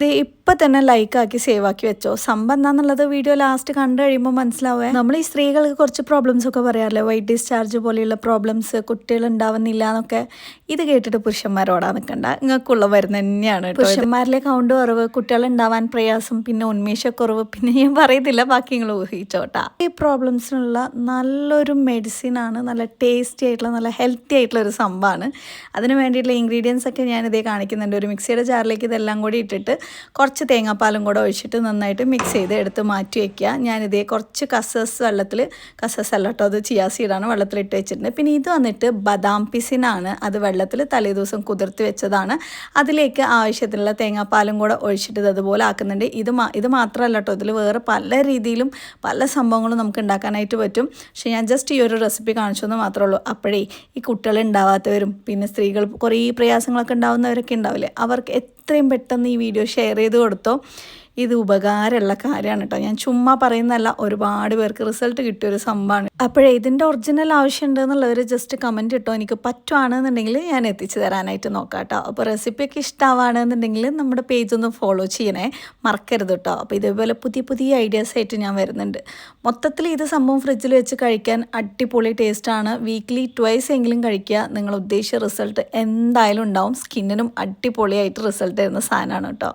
ഇത് ഇപ്പം തന്നെ ലൈക്കാക്കി സേവ് ആക്കി വെച്ചോ. സംഭവം വീഡിയോ ലാസ്റ്റ് കണ്ടു കഴിയുമ്പോൾ മനസ്സിലാവേ. നമ്മൾ ഈ സ്ത്രീകൾക്ക് കുറച്ച് പ്രോബ്ലംസ് ഒക്കെ പറയാറില്ലേ? വൈറ്റ് ഡിസ്ചാർജ് പോലെയുള്ള പ്രോബ്ലംസ് കുട്ടികൾ ഉണ്ടാവുന്നില്ല എന്നൊക്കെ. ഇത് കേട്ടിട്ട് പുരുഷന്മാരോടാ നിൽക്കണ്ട നിങ്ങൾക്കുള്ള വരുന്ന തന്നെയാണ് പുരുഷന്മാരിലെ കൗണ്ട് കുറവ് കുട്ടികൾ ഉണ്ടാവാൻ പ്രയാസം പിന്നെ ഉന്മേഷക്കുറവ് പിന്നെ ഞാൻ പറയത്തില്ല ബാക്കി നിങ്ങൾ ഊഹിച്ചോട്ടാ. ഈ പ്രോബ്ലംസിനുള്ള നല്ലൊരു മെഡിസിൻ ആണ് നല്ല ടേസ്റ്റി ആയിട്ടുള്ള നല്ല ഹെൽത്തി ആയിട്ടുള്ള ഒരു സംഭവമാണ് അതിന് വേണ്ടിയിട്ടുള്ള ഇൻഗ്രീഡിയൻസ് ഒക്കെ ഞാൻ ഇതേ കാണിക്കുന്നുണ്ട്. ഒരു മിക്സിയുടെ ജാറിലേക്ക് ഇതെല്ലാം കൂടി ഇട്ടിട്ട് കുറച്ച് തേങ്ങാപ്പാലും കൂടെ ഒഴിച്ചിട്ട് നന്നായിട്ട് മിക്സ് ചെയ്ത് എടുത്ത് മാറ്റി വയ്ക്കുക ഞാനിതേ കുറച്ച് കസസ് വെള്ളത്തിൽ കസസ് അല്ല കേട്ടോ അത് ചിയാ സീഡാണ് വെള്ളത്തിലിട്ട് വെച്ചിട്ടുണ്ട്. പിന്നെ ഇത് വന്നിട്ട് ബദാം പിസിനാണ് അത് വെള്ളത്തിൽ തലേദിവസം കുതിർത്ത് വെച്ചതാണ്. അതിലേക്ക് ആവശ്യത്തിനുള്ള തേങ്ങാപ്പാലും കൂടെ ഒഴിച്ചിട്ട് അതുപോലെ ആക്കുന്നുണ്ട്. ഇത് ഇത് മാത്രമല്ല കേട്ടോ ഇതിൽ വേറെ പല രീതിയിലും പല സംഭവങ്ങളും നമുക്ക് ഉണ്ടാക്കാനായിട്ട് പറ്റും. പക്ഷേ ഞാൻ ജസ്റ്റ് ഈ ഒരു റെസിപ്പി കാണിച്ചെന്ന് മാത്രമേ ഉള്ളൂ. അപ്പോഴേ ഈ കുട്ടികൾ ഉണ്ടാവാത്തവരും പിന്നെ സ്ത്രീകൾ കുറേ പ്രയാസങ്ങളൊക്കെ ഉണ്ടാവുന്നവരൊക്കെ ഉണ്ടാവില്ലേ? അവർക്ക് എത്രയും പെട്ടെന്ന് ഈ വീഡിയോ ഷെയർ ചെയ്ത് കൊടുത്തോ. ഇത് ഉപകാരമുള്ള കാര്യമാണ് കേട്ടോ. ഞാൻ ചുമ്മാ പറയുന്നതല്ല ഒരുപാട് പേർക്ക് റിസൾട്ട് കിട്ടിയ ഒരു സംഭവമാണ്. അപ്പോഴേ ഇതിന്റെ ഒറിജിനൽ ആവശ്യമുണ്ട് എന്നുള്ളവർ ജസ്റ്റ് കമന്റ് ഇട്ടോ എനിക്ക് പറ്റുവാണെന്നുണ്ടെങ്കിൽ ഞാൻ എത്തിച്ചു തരാനായിട്ട് നോക്കാം കേട്ടോ. അപ്പോൾ റെസിപ്പിയൊക്കെ ഇഷ്ടമാണെന്നുണ്ടെങ്കിൽ നമ്മുടെ പേജ് ഒന്ന് ഫോളോ ചെയ്യണേ. മറക്കരുത് കേട്ടോ. അപ്പോൾ ഇതേപോലെ പുതിയ പുതിയ ഐഡിയാസ് ആയിട്ട് ഞാൻ വരുന്നുണ്ട്. മൊത്തത്തിൽ ഇത് സംഭവം ഫ്രിഡ്ജിൽ വെച്ച് കഴിക്കാൻ അടിപൊളി ടേസ്റ്റാണ് വീക്ക്ലി ട്വൈസ് എങ്കിലും കഴിക്കുക. നിങ്ങൾ ഉദ്ദേശിച്ച റിസൾട്ട് എന്തായാലും ഉണ്ടാവും. സ്കിന്നിനും അടിപൊളിയായിട്ട് റിസൾട്ട് തരുന്ന സാധനമാണ് കേട്ടോ.